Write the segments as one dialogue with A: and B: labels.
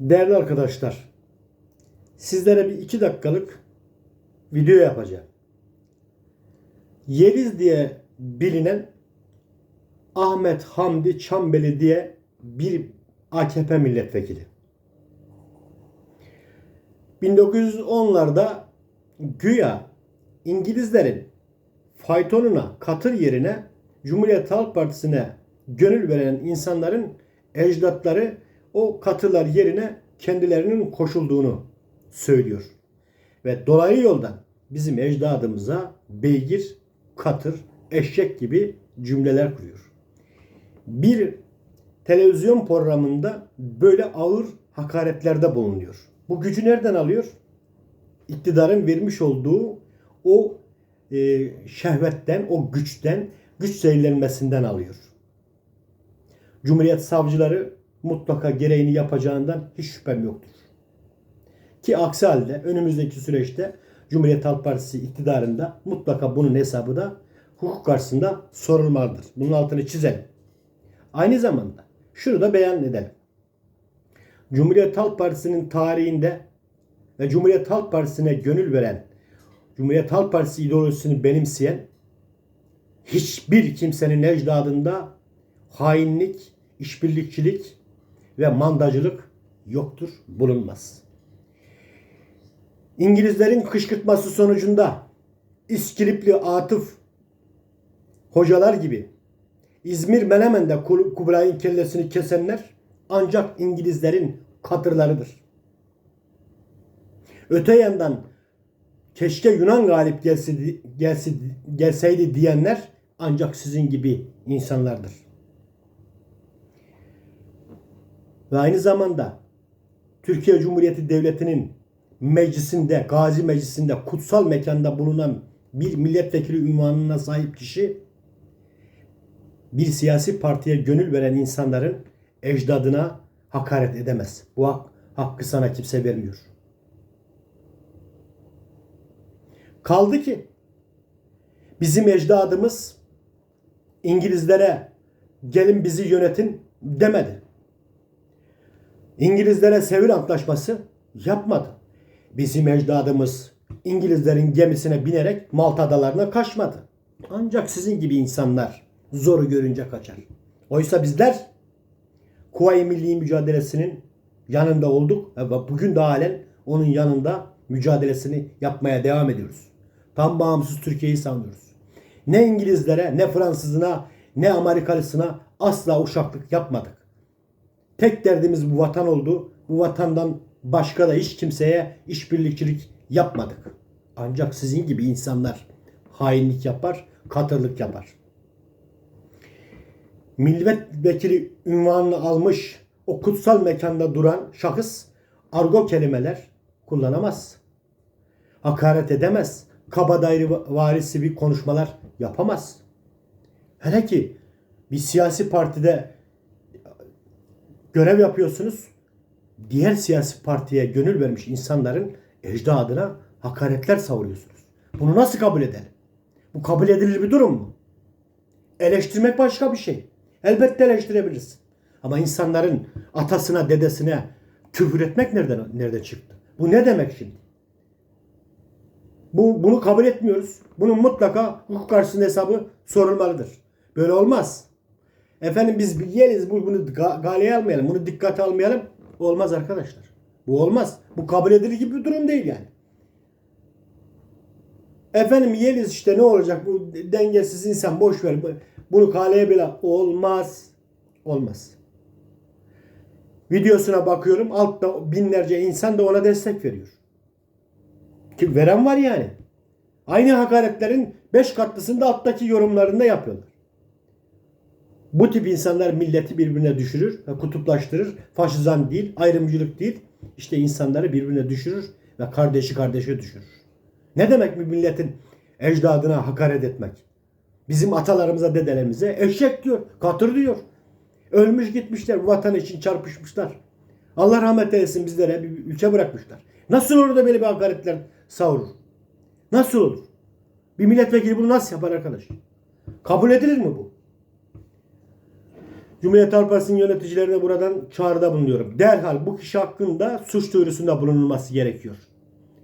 A: Değerli arkadaşlar, sizlere bir iki dakikalık video yapacağım. Yeliz diye bilinen Ahmet Hamdi Çambeli diye bir AKP milletvekili. 1910'larda güya İngilizlerin faytonuna katır yerine Cumhuriyet Halk Partisi'ne gönül veren insanların ecdatları o katırlar yerine kendilerinin koşulduğunu söylüyor. Ve dolayı yoldan bizim ecdadımıza beygir, katır, eşek gibi cümleler kuruyor. Bir televizyon programında böyle ağır hakaretlerde bulunuyor. Bu gücü nereden alıyor? İktidarın vermiş olduğu o e, şehvetten, o güçten, güç zehirlenmesinden alıyor. Cumhuriyet savcıları mutlaka gereğini yapacağından hiç şüphem yoktur. Ki aksi halde önümüzdeki süreçte Cumhuriyet Halk Partisi iktidarında mutlaka bunun hesabı da hukuk karşısında sorulmalıdır. Bunun altını çizelim. Aynı zamanda şunu da beyan edelim. Cumhuriyet Halk Partisi'nin tarihinde ve Cumhuriyet Halk Partisi'ne gönül veren, Cumhuriyet Halk Partisi ideolojisini benimseyen hiçbir kimsenin ecdadında hainlik, işbirlikçilik ve mandacılık yoktur, bulunmaz. İngilizlerin kışkırtması sonucunda İskilipli Atıf hocalar gibi İzmir Menemen'de Kubilay'ın kellesini kesenler ancak İngilizlerin katırlarıdır. Öte yandan keşke Yunan galip gelse, gelse, gelseydi diyenler ancak sizin gibi insanlardır. Ve aynı zamanda Türkiye Cumhuriyeti Devleti'nin meclisinde, gazi meclisinde, kutsal mekanda bulunan bir milletvekili ünvanına sahip kişi bir siyasi partiye gönül veren insanların ecdadına hakaret edemez. Bu hak, hakkı sana kimse vermiyor. Kaldı ki bizim ecdadımız İngilizlere gelin bizi yönetin demedi. İngilizlere Sevil Antlaşması yapmadı. Bizim ecdadımız İngilizlerin gemisine binerek Malta adalarına kaçmadı. Ancak sizin gibi insanlar zoru görünce kaçar. Oysa bizler Kuvayi Milli Mücadelesi'nin yanında olduk ve bugün de halen onun yanında mücadelesini yapmaya devam ediyoruz. Tam bağımsız Türkiye'yi savunuyoruz. Ne İngilizlere, ne Fransızına, ne Amerikalısına asla uşaklık yapmadık. Tek derdimiz bu vatan oldu. Bu vatandan başka da hiç kimseye işbirlikçilik yapmadık. Ancak sizin gibi insanlar hainlik yapar, katırlık yapar. Milletvekili ünvanını almış o kutsal mekanda duran şahıs argo kelimeler kullanamaz. Hakaret edemez. Kabadayı varisi bir konuşmalar yapamaz. Hele ki bir siyasi partide görev yapıyorsunuz. Diğer siyasi partiye gönül vermiş insanların ecdadına hakaretler savuruyorsunuz. Bunu nasıl kabul edelim? Bu kabul edilir bir durum mu? Eleştirmek başka bir şey. Elbette eleştirebilirsin. Ama insanların atasına, dedesine küfür etmek nereden nerede çıktı? Bu ne demek şimdi? Bu bunu kabul etmiyoruz. Bunun mutlaka hukuk karşısında hesabı sorulmalıdır. Böyle olmaz. Efendim biz bilgeliyiz bu bunu galeye almayalım. Bunu dikkate almayalım. Olmaz arkadaşlar. Bu olmaz. Bu kabul edilir gibi bir durum değil yani. Efendim yeliz işte ne olacak bu dengesiz insan boş ver. Bunu kaleye bile olmaz. Olmaz. Videosuna bakıyorum altta binlerce insan da ona destek veriyor. Ki veren var yani. Aynı hakaretlerin beş katlısını da alttaki yorumlarında yapıyorlar. Bu tip insanlar milleti birbirine düşürür kutuplaştırır. Faşizan değil, ayrımcılık değil. İşte insanları birbirine düşürür ve kardeşi kardeşe düşürür. Ne demek bir milletin ecdadına hakaret etmek? Bizim atalarımıza, dedelerimize eşek diyor, katır diyor. Ölmüş gitmişler, bu vatan için çarpışmışlar. Allah rahmet eylesin bizlere bir ülke bırakmışlar. Nasıl olur da böyle bir hakaretler savurur? Nasıl olur? Bir milletvekili bunu nasıl yapar arkadaş? Kabul edilir mi bu? Cumhuriyet Halk Partisi'nin yöneticilerine buradan çağrıda bulunuyorum. Derhal bu kişi hakkında suç duyurusunda bulunulması gerekiyor.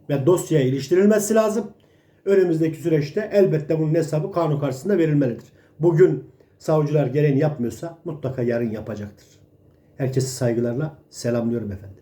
A: Ve dosyaya iliştirilmesi lazım. Önümüzdeki süreçte elbette bunun hesabı kanun karşısında verilmelidir. Bugün savcılar gereğini yapmıyorsa mutlaka yarın yapacaktır. Herkesi saygılarla selamlıyorum efendim.